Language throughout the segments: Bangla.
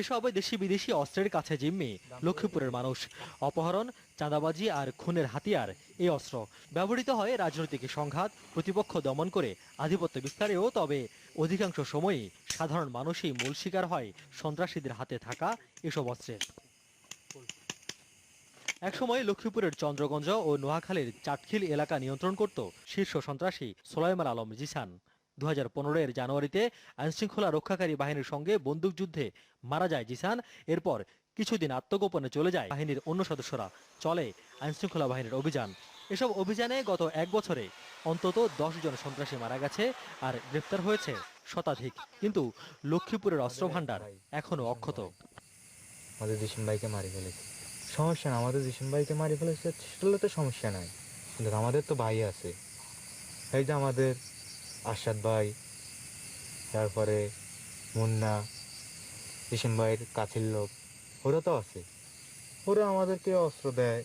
এসব দেশি বিদেশি অস্ত্রের কাছে জিম্মি লক্ষ্মীপুরের মানুষ। অপহরণ, চাঁদাবাজি আর খুনের হাতিয়ার এই অস্ত্র। ব্যবহৃত হয় রাজনৈতিক সংঘাত, প্রতিপক্ষ দমন করে আধিপত্য বিস্তারেও, তবে অধিকাংশ সময়ই সাধারণ মানুষই মূল শিকার হয় সন্ত্রাসীদের হাতে থাকা এসব অস্ত্রের। একসময় লক্ষ্মীপুরের চন্দ্রগঞ্জ ও নোয়াখালীর চাটখিল এলাকা নিয়ন্ত্রণ করত শীর্ষ সন্ত্রাসী সোলাইমান আলম জিসান। দু হাজার পনেরো এর জানুয়ারিতে আইনশৃঙ্খলা রক্ষাকারী বাহিনীর সঙ্গে বন্দুকযুদ্ধে মারা যায় জিসান। এরপর কিছুদিন আত্মগোপনে চলে যায় বাহিনীর অন্য সদস্যরা। চলে আইনশৃঙ্খলা বাহিনীর অভিযান। এসব অভিযানে গত এক বছরে অন্তত দশ জন সন্ত্রাসী মারা গেছে আর গ্রেপ্তার হয়েছে শতাধিক। কিন্তু লক্ষ্মীপুরের অস্ত্র ভাণ্ডার এখনও অক্ষত। আমাদের জিসিম ভাইকে মারি ফেলেছে। সমস্যা না, আমাদের জিসিম ভাইকে মারি ফেলেছে সেগুলো তো সমস্যা নাই। কিন্তু আমাদের তো ভাই আছে। এই যে আমাদের আশাদ ভাই তারপরে মুন্না জিসিম ভাইয়ের কাছের লোক ওরা তো আছে। ওরা আমাদেরকে অস্ত্র দেয়।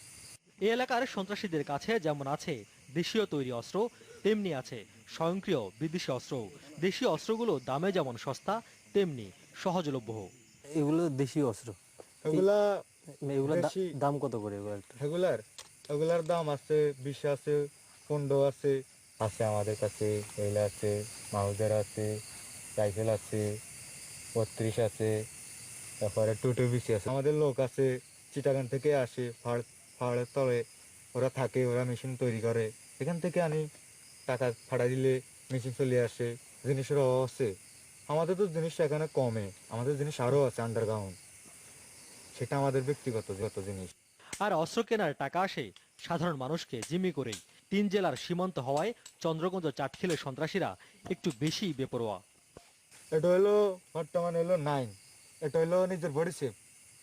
এই এলাকার সন্ত্রাসীদের কাছে যেমন আছে দেশীয় তৈরি অস্ত্র তেমনি আছে স্বয়ংক্রিয় বিদেশি অস্ত্র। দেশীয় অস্ত্রগুলো দামে যেমন সস্তা তেমনি সহজলভ্য। এগুলো দেশীয় অস্ত্র। এগুলা এগুলো দেশি- দাম কত করে এগুলো এগুলার এগুলার দাম আছে বিশ আছে পনেরো আছে। আছে, আমাদের কাছে এইলা আছে মাউজার আছে রাইফেল আছে, বত্রিশ আছে, তারপরে টুটু বিশি আছে। আমাদের লোক আছে চিটাগান থেকে আসে, পাহাড় ফাড়ের তলে। ওরা থাকে, ওরা মেশিন তৈরি করে। এখান থেকে আনি টাকা ফাটা দিলে মেশিন চলে আসে, জিনিসের অভাব আছে। আমাদের তো জিনিস এখানে কমে, আমাদের জিনিস আরও আছে আন্ডারগ্রাউন্ড সেটা আমাদের ব্যক্তিগত যত জিনিস। আর অস্ত্র কেনার টাকা আসে সাধারণ মানুষকে, জিম্মি করেই। তিন জেলার সীমান্ত হওয়ায় চন্দ্রগঞ্জ চাটখিলের সন্ত্রাসীরা একটু বেশি বেপরোয়া। এটা হলো বর্তমানে হলো নাইন এটা হলো নিজের বডি শেপ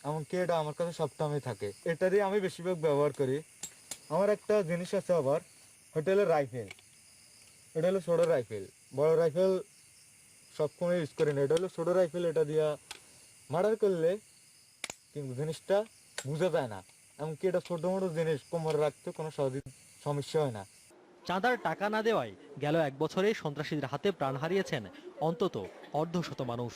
এমনকি এটা আমার কাছে সবসময় থাকে। এটারই আমি বেশিরভাগ ব্যবহার করি। আমার একটা জিনিস আছে আবার হলো রাইফেল এটা হলো ছোটো রাইফেল বড় রাইফেল সবসময় ইউজ করি না। এটা হলো ছোটো রাইফেল এটা দিয়া মার্ডার করলে কিন্তু জিনিসটা বোঝা যায় না। এমনকি এটা ছোটো মোটো জিনিস, কোমরে রাখতে কোনো সহজে সমস্যা হয় না। চাঁদার টাকা না দেওয়ায় গেল এক বছরে সন্ত্রাসীদের হাতে প্রাণ হারিয়েছেন অন্তত অর্ধশত মানুষ।